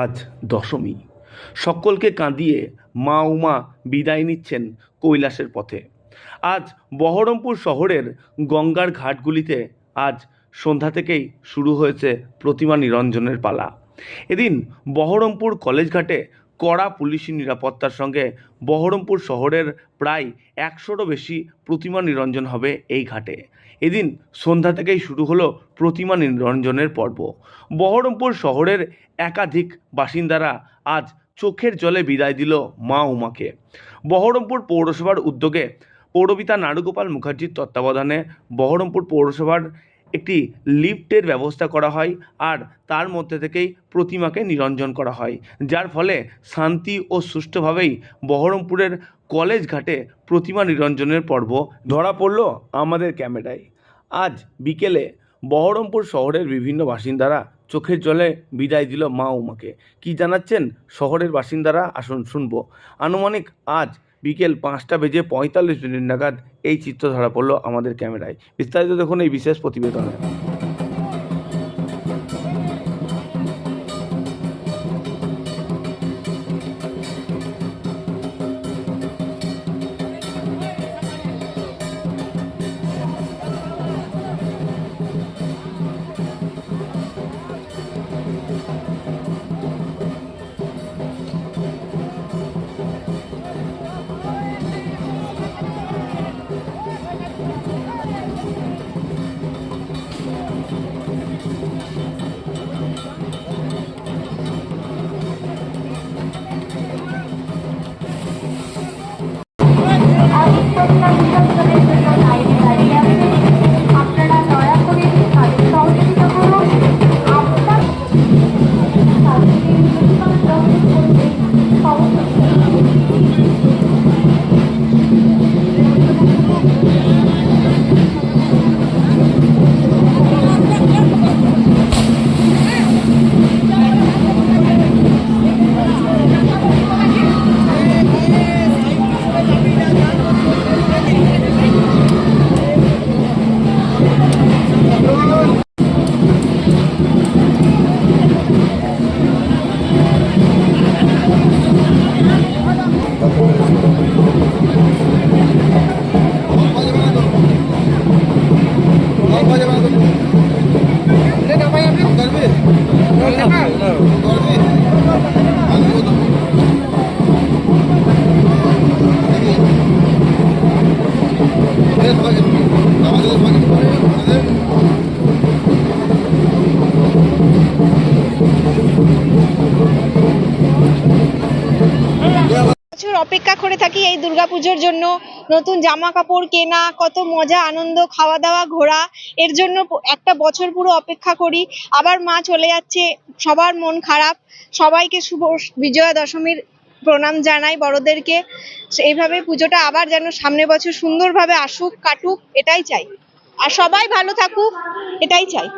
আজ দশমী। সকলকে কাঁদিয়ে মা উমা বিদায় নিচ্ছেন কৈলাসের পথে। আজ বহরমপুর শহরের গঙ্গার ঘাটগুলিতে আজ সন্ধ্যা থেকেই শুরু হয়েছে প্রতিমা নিরঞ্জনের পালা। এদিন বহরমপুর কলেজ ঘাটে কড়া পুলিশি নিরাপত্তার সঙ্গে বহরমপুর শহরের প্রায় একশোরও বেশি প্রতিমা নিরঞ্জন হবে এই ঘাটে। এদিন সন্ধ্যা থেকেই শুরু হলো প্রতিমা নিরঞ্জনের পর্ব। বহরমপুর শহরের একাধিক বাসিন্দারা আজ চোখের জলে বিদায় দিল মা উমাকে। বহরমপুর পৌরসভার উদ্যোগে পৌরপিতা নারুগোপাল মুখার্জির তত্ত্বাবধানে বহরমপুর পৌরসভার একটি লিফটের ব্যবস্থা করা হয় আর তার মধ্যে থেকেই প্রতিমাকে নিরঞ্জন করা হয়। যার ফলে শান্তি ও সুষ্ঠুভাবেই বহরমপুরের কলেজ ঘাটে প্রতিমা নিরঞ্জনের পর্ব ধরা পড়ল আমাদের ক্যামেরায়। আজ বিকেলে বহরমপুর শহরের বিভিন্ন বাসিন্দারা চোখের জলে বিদায় দিল মা উমাকে। কি জানাচ্ছেন শহরের বাসিন্দারা? আসুন শুনব। আনুমানিক আজ বিকেল পাঁচটা বেজে পঁয়তাল্লিশ মিনিট নাগাদ এই চিত্র ধরা পড়ল আমাদের ক্যামেরায়। বিস্তারিত দেখুন এই বিশেষ প্রতিবেদনে। Thank you. বছর অপেক্ষা করে থাকি এই দুর্গাপুজোর জন্য। নতুন জামা কাপড় কেনা, কত মজা, আনন্দ খাওয়া দাওয়া ঘোরা। এর জন্য একটা বছর পুরো অপেক্ষা করি। আবার মা চলে যাচ্ছে, সবার মন খারাপ। সবাইকে শুভ বিজয়া দশমীর প্রণাম জানাই বড়দেরকে। এইভাবে পুজোটা আবার যেন সামনে বছর সুন্দরভাবে আসুক, কাটুক, এটাই চাই। আর সবাই ভালো থাকুক, এটাই চাই।